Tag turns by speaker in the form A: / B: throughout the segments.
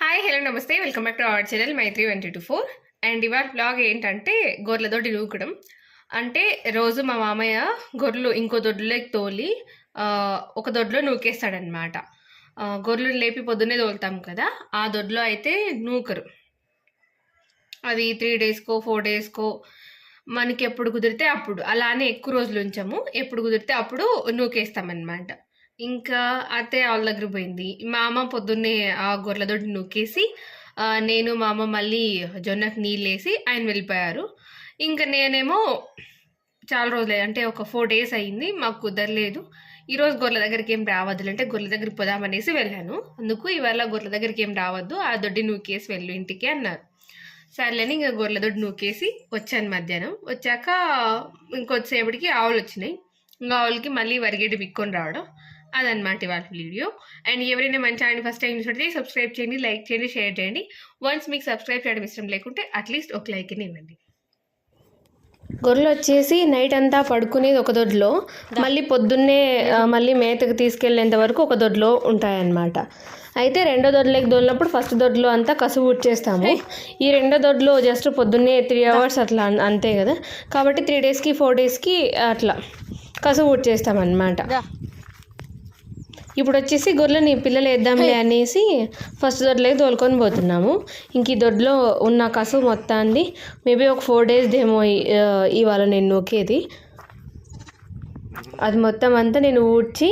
A: Hi hello నమస్తే. Welcome back to our channel Maitri one two four and ఇవాళ blog ఏంటంటే గొర్రెలతోటి నూకడం. అంటే రోజు మా మామయ్య గొర్రెలు ఇంకో దొడ్లోకి తోలి ఒక దొడ్లో నూకేస్తాడనమాట గొర్రెలు లేపి పొద్దున్నే తోలుతాం కదా ఆ దొడ్లో అయితే నూకరు. అది త్రీ డేస్కో ఫోర్ డేస్కో మనకి ఎప్పుడు కుదిరితే అప్పుడు. అలానే ఎక్కువ రోజులు ఉంచాము. ఎప్పుడు కుదిరితే అప్పుడు నూకేస్తామన్నమాట. ఇంకా అత్తయ్య వాళ్ళ దగ్గర పోయింది. మా అమ్మ పొద్దున్నే ఆ గొర్రెలతోటి నూకేసి నేను మా అమ్మ మళ్ళీ జొన్నకు నీళ్ళు వేసి ఆయన వెళ్ళిపోయారు. ఇంకా నేనేమో చాలా రోజులు అంటే ఒక ఫోర్ డేస్ అయింది మాకు కుదరలేదు. ఈరోజు గొర్రెల దగ్గరికి ఏం రావద్దు అంటే గొర్రెల దగ్గరికి పోదామనేసి వెళ్ళాను. అందుకు ఇవాళ గొర్రెల దగ్గరికి ఏం రావద్దు ఆ దొడ్డి నూకేసి వెళ్ళు ఇంటికి అన్నారు. సర్లేని ఇంకా గొర్రెల దొడ్డి నూకేసి వచ్చాను మధ్యాహ్నం. వచ్చాక ఇంకొద్దిసేపటికి ఆవులు వచ్చినాయి. ఇంకా ఆవులకి మళ్ళీ వరిగేటి విక్కొని రావడం. అదనమాట ఇవాళ వీడియో. అండ్ ఎవరైనా మన ఛానల్ ఫస్ట్ టైం చూస్తే సబ్స్క్రైబ్ చేయండి లైక్ చేయండి షేర్ చేయండి. వన్స్ మీకు సబ్స్క్రైబ్ చేయడం ఇష్టం లేకుంటే అట్లీస్ట్ ఒక లైక్ ఇవ్వండి. గొర్రెలు వచ్చేసి నైట్ అంతా పడుకునేది ఒక దొడ్లో మళ్ళీ పొద్దున్నే మళ్ళీ మేతకు తీసుకెళ్ళేంత వరకు ఒక దొడ్లో ఉంటాయన్నమాట. అయితే రెండో దొడ్లోకి దొరినప్పుడు ఫస్ట్ దొడ్లో అంతా కసువు ఉచ్చేస్తాము ఈ రెండో దొడ్లో జస్ట్ పొద్దున్నే త్రీ అవర్స్ అట్లా అంతే కదా. కాబట్టి త్రీ డేస్కి ఫోర్ డేస్కి అట్లా కసువు ఉచ్చేస్తామన్నమాట ఇప్పుడు వచ్చేసి గొర్రెని పిల్లలు వేద్దాంలే అనేసి ఫస్ట్ దొడ్లోకి తోలుకొని పోతున్నాము. ఇంక ఈ దొడ్లో ఉన్న కసువు మొత్తాన్ని మేబీ ఒక ఫోర్ డేస్ ఏమో ఆ, ఇవాళ నేను నొక్కేది అది మొత్తం అంతా నేను ఊడ్చి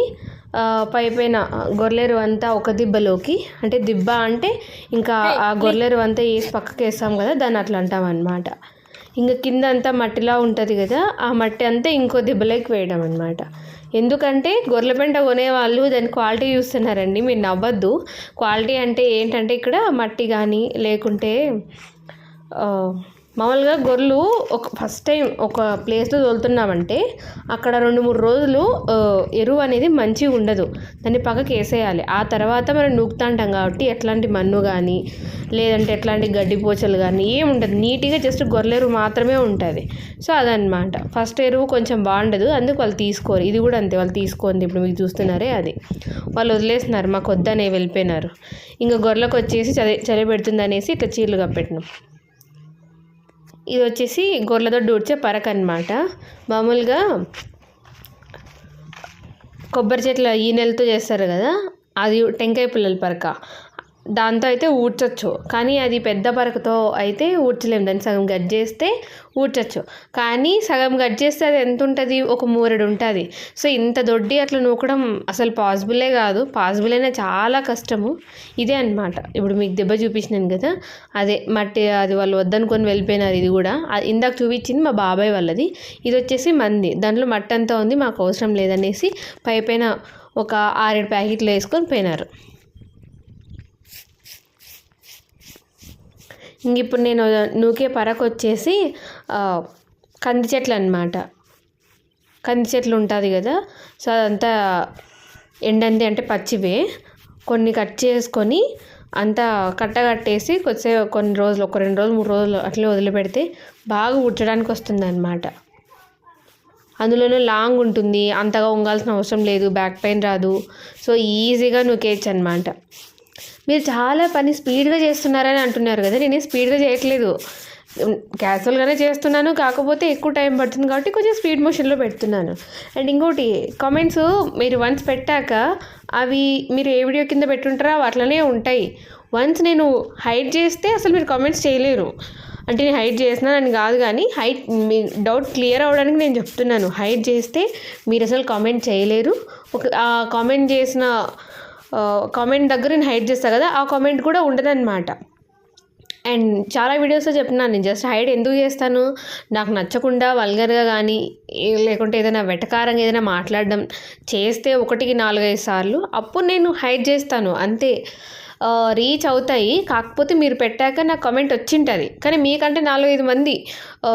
A: ఆ, పై పైన గొర్రెరు అంతా ఒక దిబ్బలోకి అంటే దిబ్బ అంటే ఇంకా ఆ గొర్రెరు అంతా వేసి పక్కకి వేస్తాం కదా దాన్ని అట్లా అంటాం అనమాట ఇంకా కింద అంతా మట్టిలా ఉంటుంది కదా ఆ మట్టి అంతా ఇంకో దిబ్బలోకి వేయడం అనమాట ఎందుకంటే గొర్రెల పెంట కొనేవాళ్ళు దాని క్వాలిటీ చూస్తున్నారండి మీరు నవ్వద్దు. క్వాలిటీ అంటే ఏంటంటే ఇక్కడ మట్టి కానీ లేకుంటే మామూలుగా గొర్రెలు ఒక ఫస్ట్ టైం ఒక ప్లేస్లో తోలుతున్నామంటే అక్కడ రెండు మూడు రోజులు ఎరువు అనేది మంచిగా ఉండదు. దాన్ని పక్కకి వేసేయాలి. ఆ తర్వాత మనం నూకుతాంటాం కాబట్టి ఎట్లాంటి మన్ను కానీ లేదంటే ఎట్లాంటి గడ్డి పోచలు కానీ ఏం ఉండదు. నీట్గా జస్ట్ గొర్రెల ఎరువు మాత్రమే ఉంటుంది. సో అదనమాట ఫస్ట్ ఎరువు కొంచెం బాగుండదు. అందుకు వాళ్ళు తీసుకోరు. ఇది కూడా అంతే. వాళ్ళు తీసుకోండి ఇప్పుడు మీకు చూస్తున్నారే అది. వాళ్ళు వదిలేస్తున్నారు మాకు వద్దనే వెళ్ళిపోయినారు. ఇంకా గొర్రెలకు వచ్చేసి చలి చలి పెడుతుంది అనేసి ఇట్లా చీరలు కప్పెట్టినాం. ఇది వచ్చేసి గొర్రెలతో ఊడ్చే పరక అనమాట మామూలుగా కొబ్బరి చెట్ల ఈనెలతో చేస్తారు కదా అది టెంకాయ పిల్లల పరక. దాంతో అయితే ఊడ్చొచ్చు. కానీ అది పెద్ద పరకతో అయితే ఊడ్చలేము దాన్ని సగం గట్ చేస్తే ఊడ్చొచ్చు. కానీ సగం గట్ చేస్తే అది ఎంత ఉంటుంది ఒక మూరెడు ఉంటుంది. సో ఇంత దొడ్డి అట్లా నూకడం అసలు పాసిబులే కాదు. పాసిబుల్ అయినా చాలా కష్టము. ఇదే అనమాట ఇప్పుడు మీకు దెబ్బ చూపించినాను కదా. అదే మట్టి అది వాళ్ళు వద్దనుకొని వెళ్ళిపోయినారు ఇది కూడా. ఇందాక చూపించింది మా బాబాయ్ వాళ్ళది. ఇది వచ్చేసి మంది. దాంట్లో మట్టి అంతా ఉంది. మాకు అవసరం లేదనేసి పైపైన ఒక ఆరేడు ప్యాకెట్లు వేసుకొని పోయినారు. ఇప్పుడు నేను నూకే పరకు వచ్చేసి కంది చెట్లు అనమాట కంది చెట్లు ఉంటుంది కదా సో అదంతా ఎండంది అంటే పచ్చివే. కొన్ని కట్ చేసుకొని అంతా కట్టగట్టేసి కొద్దిసేపు కొన్ని రోజులు ఒక రెండు రోజులు మూడు రోజులు అట్లే వదిలిపెడితే బాగా ఉడ్చడానికి వస్తుంది అనమాట అందులోనే లాంగ్ ఉంటుంది అంతగా ఉంగాల్సిన అవసరం లేదు బ్యాక్ పెయిన్ రాదు. సో ఈజీగా నూకేయచ్చు అనమాట మీరు చాలా పని స్పీడ్గా చేస్తున్నారని అంటున్నారు కదా నేను స్పీడ్గా చేయట్లేదు. క్యాజువల్గానే చేస్తున్నాను కాకపోతే ఎక్కువ టైం పడుతుంది కాబట్టి కొంచెం స్పీడ్ మోషన్లో పెడుతున్నాను. అండ్ ఇంకోటి కామెంట్స్ మీరు వన్స్ పెట్టాక అవి మీరు ఏ వీడియో కింద పెట్టుంటారో అవి అట్లనే ఉంటాయి. వన్స్ నేను హైడ్ చేస్తే అసలు మీరు కామెంట్స్ చేయలేరు. అంటే నేను హైడ్ చేసినానని కాదు కానీ హైట్ మీ డౌట్ క్లియర్ అవ్వడానికి నేను చెప్తున్నాను. హైడ్ చేస్తే మీరు అసలు కామెంట్ చేయలేరు. ఒక కామెంట్ చేసిన కామెంట్ దగ్గర నేను హైడ్ చేస్తాను కదా ఆ కామెంట్ కూడా ఉండదన్నమాట. అండ్ చాలా వీడియోస్లో చెప్తున్నాను నేను జస్ట్ హైడ్ ఎందుకు చేస్తాను? నాకు నచ్చకుండా వల్గర్గా కానీ లేకుంటే ఏదైనా వెటకారంగా ఏదైనా మాట్లాడడం చేస్తే ఒకటికి నాలుగైదు సార్లు అప్పుడు నేను హైడ్ చేస్తాను అంతే. రీచ్ అవుతాయి కాకపోతే మీరు పెట్టాక నాకు కమెంట్ వచ్చింటుంది. కానీ మీకంటే నాలుగైదు మంది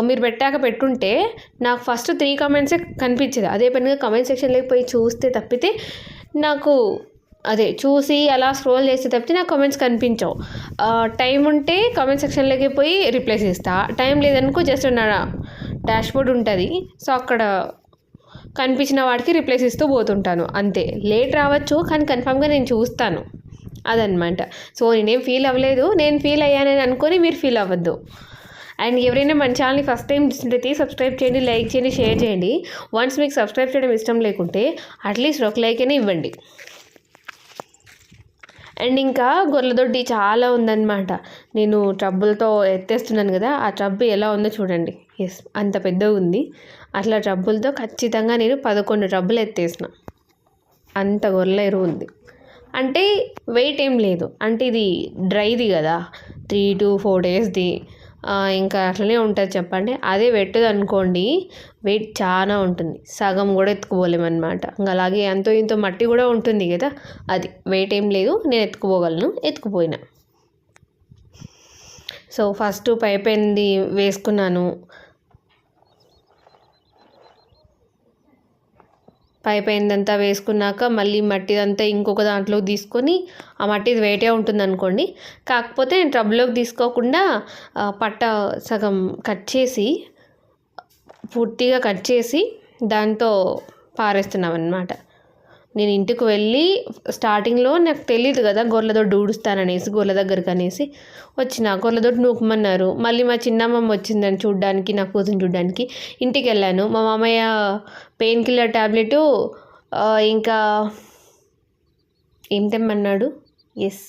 A: మీరు పెట్టాక పెట్టుంటే నాకు ఫస్ట్ త్రీ కమెంట్సే కనిపించేది. అదే పనిగా కమెంట్ సెక్షన్లోకి పోయి చూస్తే తప్పితే నాకు అదే చూసి అలా స్క్రోల్ చేస్తే తప్పితే నాకు కామెంట్స్ కనిపించవు. టైం ఉంటే కామెంట్ సెక్షన్లోకి పోయి రిప్లైస్ ఇస్తా. టైం లేదనుకో జస్ట్ నా డాష్ బోర్డ్ ఉంటుంది. సో అక్కడ కనిపించిన వాడికి రిప్లైస్ ఇస్తూ పోతుంటాను. అంతే. లేట్ రావచ్చు కానీ కన్ఫామ్గా నేను చూస్తాను. అదనమాట సో నేనేం ఫీల్ అవ్వలేదు. నేను ఫీల్ అయ్యానని అనుకొని మీరు ఫీల్ అవ్వద్దు. అండ్ ఎవరైనా మన ఛానల్ని ఫస్ట్ టైం చూసినట్టయితే సబ్స్క్రైబ్ చేయండి లైక్ చేయండి షేర్ చేయండి. వన్స్ మీకు సబ్స్క్రైబ్ చేయడం ఇష్టం లేకుంటే అట్లీస్ట్ ఒక లైక్ అయినా ఇవ్వండి. అండ్ ఇంకా గొర్రెదొడ్డి చాలా ఉందన్నమాట. నేను ట్రబ్బులతో ఎత్తేస్తున్నాను కదా ఆ ట్రబ్బు ఎలా ఉందో చూడండి. ఎస్ అంత పెద్దగా ఉంది. అట్లా ట్రబ్బులతో ఖచ్చితంగా నేను పదకొండు ట్రబ్బులు ఎత్తేసిన. అంత గొర్రెల ఎరువు ఉంది. అంటే వెయిట్ ఏం లేదు. అంటే ఇది డ్రైది కదా. త్రీ టు ఫోర్ డేస్ది ఇంకా అట్లనే ఉంటుంది చెప్పండి. అదే పెట్టదు అనుకోండి వెయిట్ చాలా ఉంటుంది. సగం కూడా ఎత్తుకుపోలేమన్నమాట. ఇంకా అలాగే ఎంతో ఇంతో మట్టి కూడా ఉంటుంది కదా అది. వెయిట్ ఏం లేదు నేను ఎత్తుకుపోగలను ఎత్తుకుపోయినా. సో ఫస్ట్ పైపోయింది వేసుకున్నాను. పైపోయిందంతా వేసుకున్నాక మళ్ళీ మట్టిదంతా ఇంకొక దాంట్లో తీసుకొని ఆ మట్టి వేటే ఉంటుంది అనుకోండి కాకపోతే నేను ట్రబుల్లోకి తీసుకోకుండా పట్ట సగం కట్ చేసి పూర్తిగా కట్ చేసి దాంతో పారేస్తున్నాం అనమాట నేను ఇంటికి వెళ్ళి స్టార్టింగ్లో నాకు తెలియదు కదా గొర్రెలతో ఊడుస్తాననేసి గొర్రెల దగ్గరికి అనేసి వచ్చిన. గొర్రెదొడ్డు నూకమన్నారు. మళ్ళీ మా చిన్నమ్మమ్మ వచ్చిందని చూడ్డానికి నా కూతురు చూడ్డానికి ఇంటికి వెళ్ళాను. మా మామయ్య పెయిన్ కిల్లర్ ట్యాబ్లెటు ఇంకా ఏం తెమ్మన్నాడు? ఎస్.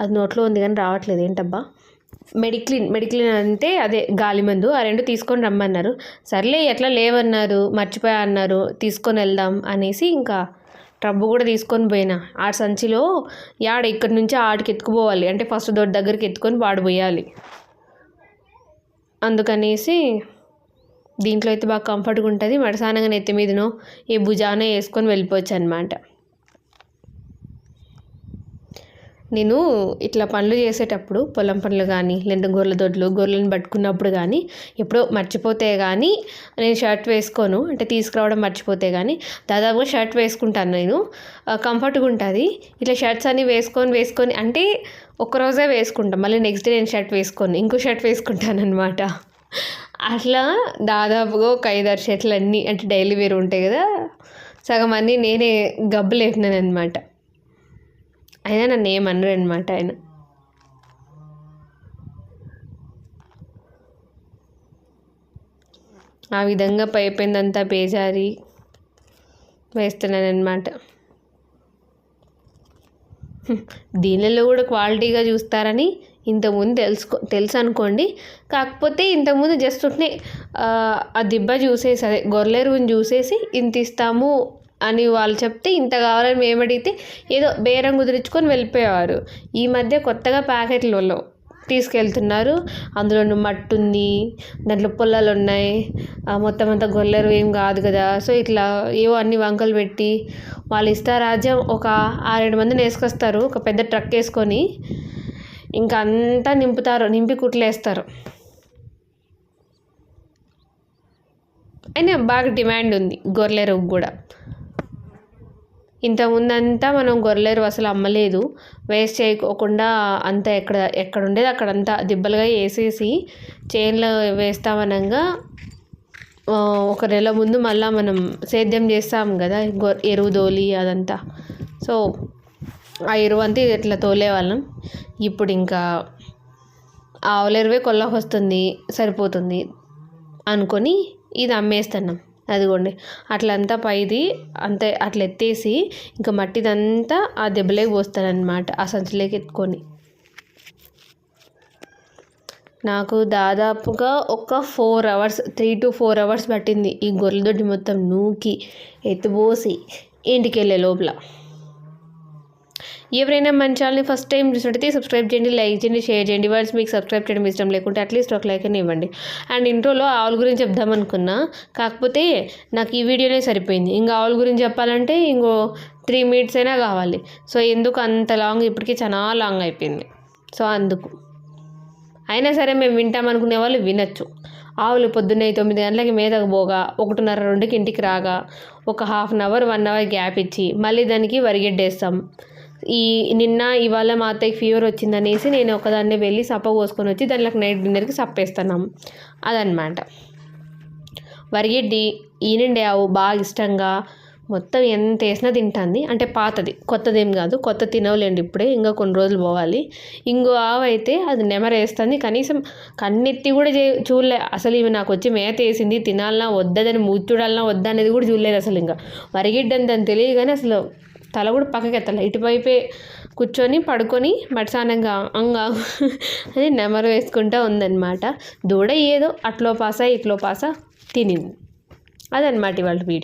A: అది నోట్లో ఉంది కానీ రావట్లేదు. ఏంటబ్బా? మెడిక్లిన్ మెడిక్లిన్ అంటే అదే గాలి మందు. ఆ రెండు తీసుకొని రమ్మన్నారు. సర్లే ఎట్లా లేవన్నారు? మర్చిపోయా అన్నారు. తీసుకొని వెళ్దాం అనేసి ఇంకా ట్రబ్బు కూడా తీసుకొని పోయినా. ఆ సంచిలో యాడ ఇక్కడి నుంచి ఆడికి ఎత్తుకుపోవాలి. అంటే ఫస్ట్ దొడ్డి దగ్గరికి ఎత్తుకొని వాడిపోయాలి అందుకనేసి దీంట్లో అయితే బాగా కంఫర్ట్గా ఉంటుంది. మడసానంగా నెత్తి మీదనో ఏ భుజానో వేసుకొని వెళ్ళిపోవచ్చు అనమాట నేను ఇట్లా పనులు చేసేటప్పుడు పొలం పనులు కానీ లేదా గొర్రెల దొడ్లు గొర్రెలను పట్టుకున్నప్పుడు కానీ ఎప్పుడో మర్చిపోతే కానీ నేను షర్ట్ వేసుకోను. అంటే తీసుకురావడం మర్చిపోతే కానీ దాదాపుగా షర్ట్ వేసుకుంటాను నేను. కంఫర్ట్గా ఉంటుంది. ఇట్లా షర్ట్స్ అన్నీ వేసుకొని వేసుకొని అంటే ఒక్కరోజే వేసుకుంటాం. మళ్ళీ నెక్స్ట్ డే నేను షర్ట్ వేసుకోను. ఇంకో షర్ట్ వేసుకుంటాను అనమాట అట్లా దాదాపుగా ఒక ఐదారు షర్ట్లు అన్నీ అంటే డైలీ వేరు ఉంటాయి కదా. సగం అన్నీ నేనే గబ్బులేపినాను అనమాట అయినా నన్ను ఏమనరు అనమాట ఆయన. ఆ విధంగా పైపోయిందంతా పేజారి వేస్తున్నానమాట దీనిలో కూడా క్వాలిటీగా చూస్తారని ఇంతకుముందు తెలుసుకో తెలుసు అనుకోండి. కాకపోతే ఇంతకుముందు జస్ట్ ఉంటే ఆ దిబ్బ చూసేసి అదే గొర్రెరువుని చూసేసి ఇంత ఇస్తాము అని వాళ్ళు చెప్తే ఇంత కావాలని మేము అడిగితే ఏదో బేరం కుదిరించుకొని వెళ్ళిపోయేవారు. ఈ మధ్య కొత్తగా ప్యాకెట్లలో తీసుకెళ్తున్నారు. అందులో మట్టి ఉంది దాంట్లో పొలాలు ఉన్నాయి. మొత్తం అంతా గొల్లరు ఏం కాదు కదా. సో ఇట్లా ఏవో అన్ని వంకలు పెట్టి వాళ్ళు రాజ్యం ఒక ఆరేడు మందిని వేసుకొస్తారు. ఒక పెద్ద ట్రక్ వేసుకొని ఇంకా అంతా నింపుతారు నింపి కుట్లేస్తారు అయినా బాగా డిమాండ్ ఉంది గొర్రెలకు కూడా. ఇంతకుముందంతా మనం గొర్రెలు అసలు అమ్మలేదు. వేస్ట్ చేయకోకుండా అంతా ఎక్కడ ఎక్కడ ఉండేది అక్కడంతా దిబ్బలుగా వేసేసి చేన్లో వేస్తామనగా ఒక నెల ముందు మళ్ళీ మనం సేద్యం చేస్తాం కదా ఎరువు తోలి అదంతా. సో ఆ ఎరువు అంతా ఇట్లా తోలేవాళ్ళం. ఇప్పుడు ఇంకా ఆవుల ఎరువే కొల్లకు వస్తుంది సరిపోతుంది అనుకొని ఇది అమ్మేస్తున్నాం. అదిగోండి. అట్లంతా పైది అంతే అట్లా ఎత్తేసి ఇంకా మట్టిదంతా ఆ దెబ్బలేకి పోస్తానమాట ఆ సంచిలోకి ఎత్తుకొని. నాకు దాదాపుగా ఒక four hours three to four hours పట్టింది ఈ గొర్రెదొడ్డి మొత్తం నూకి ఎత్తుపోసి ఇంటికి వెళ్ళే లోపల. ఎవరైనా మన ఛానల్ని ఫస్ట్ టైం చూసినట్టయితే సబ్స్క్రైబ్ చేయండి లైక్ చేయండి షేర్ చేయండి. వర్డ్స్ మీకు సబ్స్క్రైబ్ చేయడం ఇష్టం లేకుంటే అట్లీస్ట్ ఒక లైక్ అని ఇవ్వండి. అండ్ ఇంట్రోలో ఆవుల గురించి చెప్దామనుకున్నా కాకపోతే నాకు ఈ వీడియోనే సరిపోయింది. ఇంకా ఆవుల గురించి చెప్పాలంటే ఇంకో త్రీ మినిట్స్ అయినా కావాలి. సో ఎందుకు అంత లాంగ్ ఇప్పటికీ చాలా లాంగ్ అయిపోయింది. సో అందుకు. అయినా సరే మేము వింటామనుకునే వాళ్ళు వినొచ్చు. ఆవులు పొద్దున్నే తొమ్మిది గంటలకి మీదకు పోగా ఒకటిన్నర రెండుకి ఇంటికి రాగా ఒక half an hour one hour gap ఇచ్చి మళ్ళీ దానికి వరిగెడ్డేస్తాం. ఈ నిన్న ఇవాళ మా అత్తయ్యకి ఫీవర్ వచ్చిందనేసి నేను ఒకదాన్నే వెళ్ళి సప్ప పోసుకొని వచ్చి దానిలోకి నైట్ డిన్నర్కి సప్పేస్తున్నాం. అదనమాట వరిగడ్డి ఈనండి ఆవు బాగా ఇష్టంగా మొత్తం ఎంత వేసినా తింటుంది. అంటే పాతది కొత్తదేం కాదు కొత్త తినవలేండి ఇప్పుడే ఇంకా కొన్ని రోజులు పోవాలి. ఇంకో ఆవు అయితే అది నెమరేస్తుంది కనీసం కన్నెత్తి కూడా చే చూడలే. అసలు ఇవి నాకు వచ్చి మేత వేసింది తినాలన్నా వద్దదని మూచుడాలన్నా వద్దా అనేది కూడా చూడలేదు అసలు ఇంకా. వరిగిడ్డంత అని తెలియదు కానీ అసలు తల కూడా పక్కకి ఎత్తలే ఇటువైపే కూర్చొని పడుకొని మడిసానంగా అంగా అని నెమరు వేసుకుంటూ ఉందన్నమాట. దూడ ఏదో అట్లో పాస ఇట్లో పాస తినింది. అదనమాట ఇవాళ వీడియో.